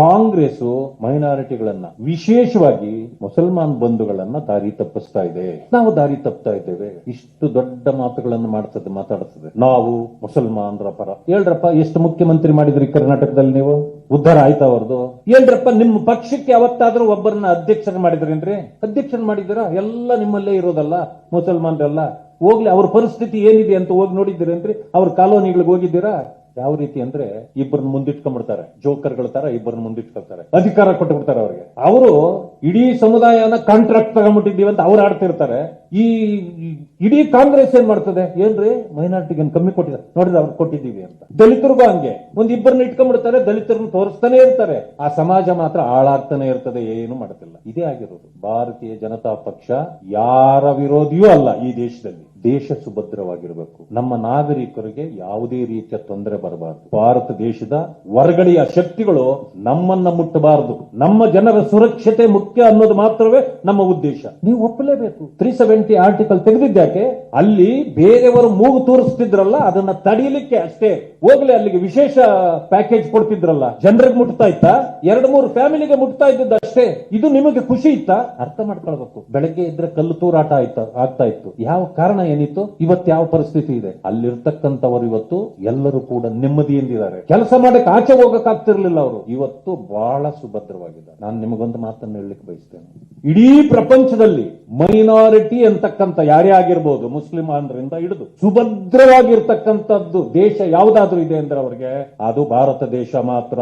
ಕಾಂಗ್ರೆಸ್ ಮೈನಾರಿಟಿಗಳನ್ನ, ವಿಶೇಷವಾಗಿ ಮುಸಲ್ಮಾನ್ ಬಂಧುಗಳನ್ನ ದಾರಿ ತಪ್ಪಿಸ್ತಾ ಇದೆ. ನಾವು ದಾರಿ ತಪ್ಪತಾ ಇದ್ದೇವೆ. ಇಷ್ಟು ದೊಡ್ಡ ಮಾತುಗಳನ್ನು ಮಾಡ್ತದೆ, ಮಾತಾಡ್ತದೆ. ನಾವು ಮುಸಲ್ಮಾನರ ಪರ. ಹೇಳ್ರಪ್ಪ, ಎಷ್ಟು ಮುಖ್ಯಮಂತ್ರಿ ಮಾಡಿದ್ರಿ ಕರ್ನಾಟಕದಲ್ಲಿ ನೀವು? ಉದ್ಧಾರ ಆಯ್ತಾ ಅವ್ರದ್ದು ಹೇಳ್ರಪ್ಪ, ನಿಮ್ಮ ಪಕ್ಷಕ್ಕೆ ಯಾವತ್ತಾದ್ರೂ ಒಬ್ಬರನ್ನ ಅಧ್ಯಕ್ಷರ ಮಾಡಿದ್ರೇನ್ರಿ? ಅಧ್ಯಕ್ಷರ ಮಾಡಿದಿರಾ ಎಲ್ಲ ನಿಮ್ಮಲ್ಲೇ ಇರೋದಲ್ಲ, ಮುಸಲ್ಮಾನರೆಲ್ಲ. ಹೋಗ್ಲಿ, ಅವ್ರ ಪರಿಸ್ಥಿತಿ ಏನಿದೆ ಅಂತ ಹೋಗಿ ನೋಡಿದ್ದೀರೇನ್ರಿ? ಅವ್ರ ಕಾಲೋನಿಗಳಿಗೆ ಹೋಗಿದ್ದೀರಾ? ಯಾವ ರೀತಿ ಅಂದ್ರೆ ಇಬ್ಬರನ್ನ ಮುಂದಿಟ್ಕೊಂಡ್ಬಿಡ್ತಾರೆ. ಜೋಕರ್ಗಳ ತರ ಇಬ್ಬರನ್ನ ಮುಂದಿಟ್ಕೊಳ್ತಾರೆ. ಅಧಿಕಾರ ಕೊಟ್ಟು ಬಿಡ್ತಾರೆ ಅವ್ರಿಗೆ. ಅವರು ಇಡೀ ಸಮುದಾಯನ ಕಾಂಟ್ರಾಕ್ಟ್ ತಗೊಂಡ್ಬಿಟ್ಟಿದ್ದೀವಿ ಅಂತ ಅವ್ರು ಆಡ್ತಿರ್ತಾರೆ. ಈ ಇಡೀ ಕಾಂಗ್ರೆಸ್ ಏನ್ ಮಾಡ್ತದೆ? ಏನ್ರಿ? ಮೈನಾರಿಟಿಗೆ ಕಮ್ಮಿ ಕೊಟ್ಟಿದ್ದಾರೆ. ನೋಡಿದ್ರೆ ಅವ್ರು ಕೊಟ್ಟಿದ್ದೀವಿ ಅಂತ. ದಲಿತರಿಗೂ ಹಂಗೆ. ಒಂದ್ ಇಬ್ಬರನ್ನ ಇಟ್ಕೊಂಡ್ಬಿಡ್ತಾರೆ, ದಲಿತರನ್ನ ತೋರಿಸ್ತಾನೆ ಇರ್ತಾರೆ. ಆ ಸಮಾಜ ಮಾತ್ರ ಹಾಳಾಗ್ತಾನೆ ಇರ್ತದೆ, ಏನು ಮಾಡ್ತಿಲ್ಲ. ಇದೇ ಆಗಿರೋದು. ಭಾರತೀಯ ಜನತಾ ಪಕ್ಷ ಯಾರ ವಿರೋಧಿಯೂ ಅಲ್ಲ ಈ ದೇಶದಲ್ಲಿ. ದೇಶ ಸುಭದ್ರವಾಗಿರಬೇಕು. ನಮ್ಮ ನಾಗರಿಕರಿಗೆ ಯಾವುದೇ ರೀತಿಯ ತೊಂದರೆ ಬರಬಾರದು. ಭಾರತ ದೇಶದ ಹೊರಗಡೆಯ ಶಕ್ತಿಗಳು ನಮ್ಮನ್ನ ಮುಟ್ಟಬಾರದು. ನಮ್ಮ ಜನರ ಸುರಕ್ಷತೆ ಮುಖ್ಯ ಅನ್ನೋದು ಮಾತ್ರವೇ ನಮ್ಮ ಉದ್ದೇಶ. ನೀವು ಒಪ್ಪಲೇಬೇಕು. ತ್ರೀ ಸೆವೆಂಟಿ ಆರ್ಟಿಕಲ್ ತೆಗೆದಿದ್ದಾಕೆ ಅಲ್ಲಿ ಬೇರೆಯವರು ಮೂಗು ತೋರಿಸ್ತಿದ್ರಲ್ಲ, ಅದನ್ನ ತಡೆಯಲಿಕ್ಕೆ ಅಷ್ಟೇ. ಹೋಗ್ಲಿ, ಅಲ್ಲಿಗೆ ವಿಶೇಷ ಪ್ಯಾಕೇಜ್ ಕೊಡ್ತಿದ್ರಲ್ಲ. ಜನರಿಗೆ ಮುಟ್ತಾ ಇತ್ತಾ? ಎರಡು ಮೂರು ಫ್ಯಾಮಿಲಿಗೆ ಮುಟ್ತಾ ಇದ್ದದ್ದು ಅಷ್ಟೇ. ಇದು ನಿಮಗೆ ಖುಷಿ ಇತ್ತಾ? ಅರ್ಥ ಮಾಡ್ಕೊಳ್ಬೇಕು. ಬೆಳಗ್ಗೆ ಇದ್ರೆ ಕಲ್ಲು ತೂರಾಟ ಆಯ್ತಾ, ಆಗ್ತಾ ಇತ್ತು. ಯಾವ ಕಾರಣ ಏನಿತ್ತು? ಇವತ್ತು ಯಾವ ಪರಿಸ್ಥಿತಿ ಇದೆ? ಅಲ್ಲಿರ್ತಕ್ಕಂಥವರು ಇವತ್ತು ಎಲ್ಲರೂ ಕೂಡ ನೆಮ್ಮದಿಯಿಂದಿದ್ದಾರೆ ಕೆಲಸ ಮಾಡಕ್ ಆಚೆ ಹೋಗಕ್ ಆಗ್ತಿರ್ಲಿಲ್ಲ ಅವರು. ಇವತ್ತು ಬಹಳ ಸುಭದ್ರವಾಗಿದ್ದಾರೆ. ನಾನು ನಿಮಗೊಂದು ಮಾತನ್ನು ಹೇಳಲಿಕ್ಕೆ ಬಯಸ್ತೇನೆ. ಇಡೀ ಪ್ರಪಂಚದಲ್ಲಿ ಮೈನಾರಿಟಿ ಅಂತಕ್ಕಂಥ ಯಾರೇ ಆಗಿರ್ಬೋದು, ಮುಸ್ಲಿಮಾನರಿಂದ ಹಿಡಿದು ಸುಭದ್ರವಾಗಿರ್ತಕ್ಕಂಥದ್ದು ದೇಶ ಯಾವ್ದಾದ್ರು ಇದೆ ಅಂದ್ರೆ ಅವ್ರಿಗೆ ಅದು ಭಾರತ ದೇಶ ಮಾತ್ರ.